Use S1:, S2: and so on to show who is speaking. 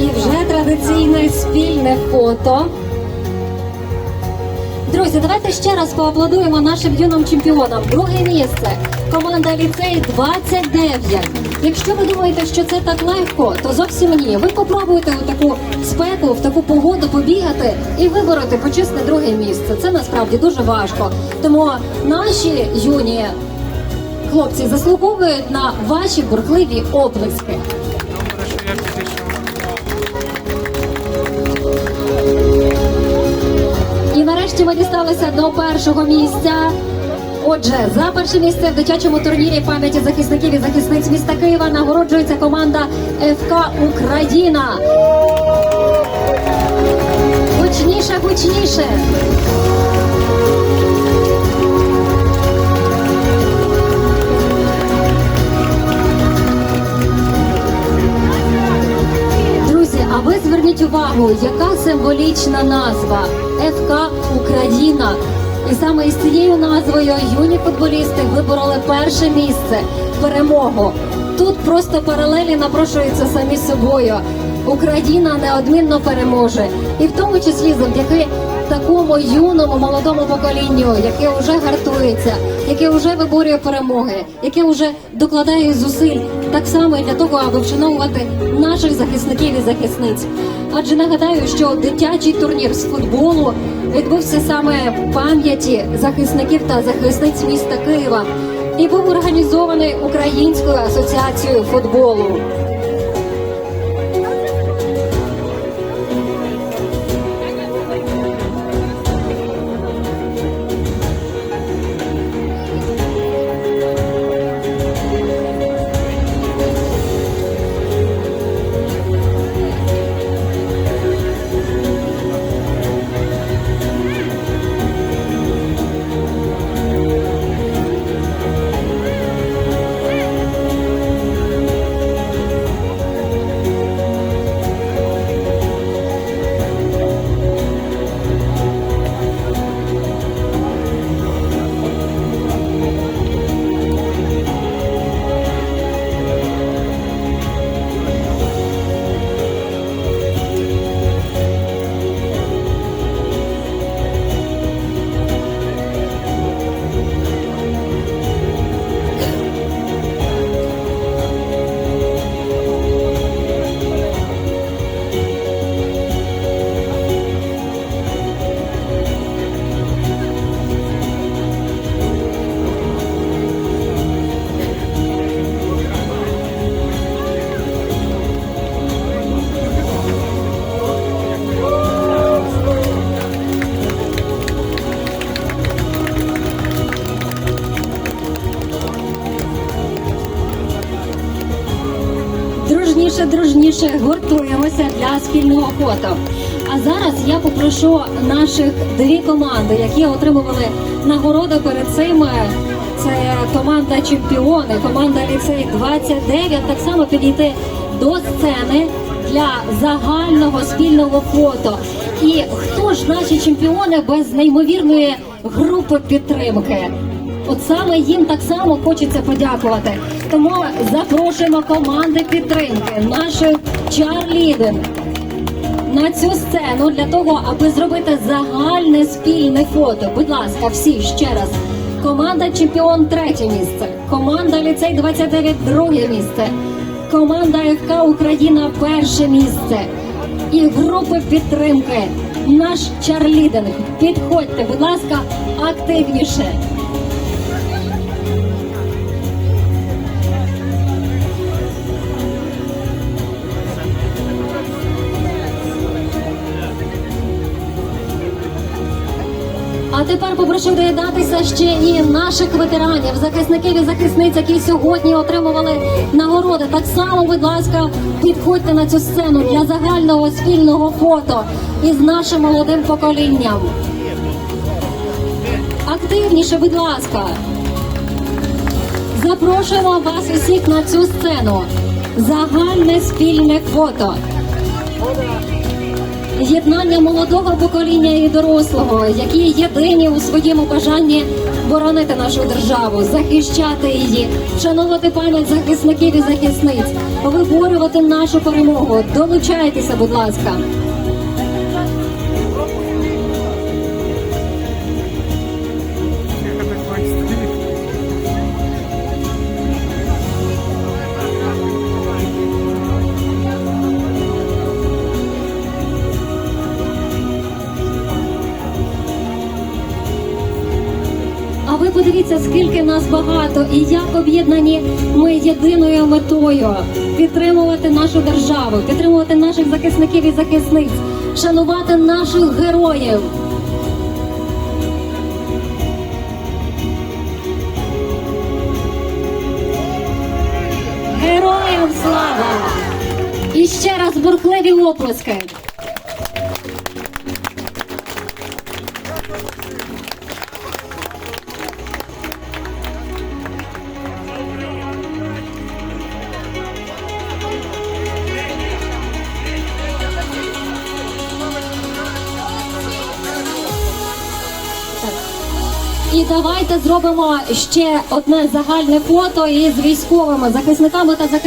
S1: І вже традиційне спільне фото. Друзі, давайте ще раз поаплодуємо нашим юним чемпіонам. Друге місце. Команда ліцей 29. Якщо ви думаєте, що це так легко, то зовсім ні. Ви попробуйте у таку спеку, в таку погоду побігати і вибороти почесне друге місце. Це насправді дуже важко. Тому наші юні хлопці заслуговують на ваші бурхливі оплески. Нарешті ми дісталися до першого місця. Отже, за перше місце в дитячому турнірі пам'яті захисників і захисниць міста Києва нагороджується команда ФК Україна. Гучніше, гучніше. А ви зверніть увагу, яка символічна назва ФК Україна. І саме із цією назвою юні футболісти вибороли перше місце перемогу. Тут просто паралелі напрошуються самі собою. Україна неодмінно переможе, і в тому числі завдяки такому юному молодому поколінню, яке вже гартується, яке вже виборює перемоги, яке вже докладає зусиль так само і для того, аби вшановувати наших захисників і захисниць. Адже нагадаю, що дитячий турнір з футболу відбувся саме в пам'яті захисників та захисниць міста Києва і був організований Українською асоціацією футболу. Дружніше, дружніше гуртуємося для спільного фото. А зараз я попрошу наших дві команди, які отримували нагороди перед цим. Це команда чемпіони, команда ліцей 29, так само підійти до сцени для загального спільного фото. І хто ж наші чемпіони без неймовірної групи підтримки? От саме їм так само хочеться подякувати. Тому запрошуємо команди підтримки наших чарлідер на цю сцену для того, аби зробити загальне спільне фото. Будь ласка, всі ще раз. Команда чемпіон третє місце, команда ліцей 29 друге місце, команда ФК Україна перше місце і групи підтримки. Наш чарлідинг. Підходьте, будь ласка, активніше. А тепер попрошу доєднатися ще і наших ветеранів, захисників і захисниць, які сьогодні отримували нагороди. Так само, будь ласка, підходьте на цю сцену для загального спільного фото із нашим молодим поколінням. Активніше, будь ласка. Запрошуємо вас усіх на цю сцену. Загальне спільне фото. Єднання молодого покоління і дорослого, які єдині у своєму бажанні боронити нашу державу, захищати її, вшановувати пам'ять захисників і захисниць, виборювати нашу перемогу. Долучайтеся, будь ласка. Ви подивіться, скільки нас багато і як об'єднані ми єдиною метою підтримувати нашу державу, підтримувати наших захисників і захисниць, шанувати наших героїв. Героям слава! І ще раз бурхливі оплески. І давайте зробимо ще одне загальне фото із військовими захисниками та захисниками.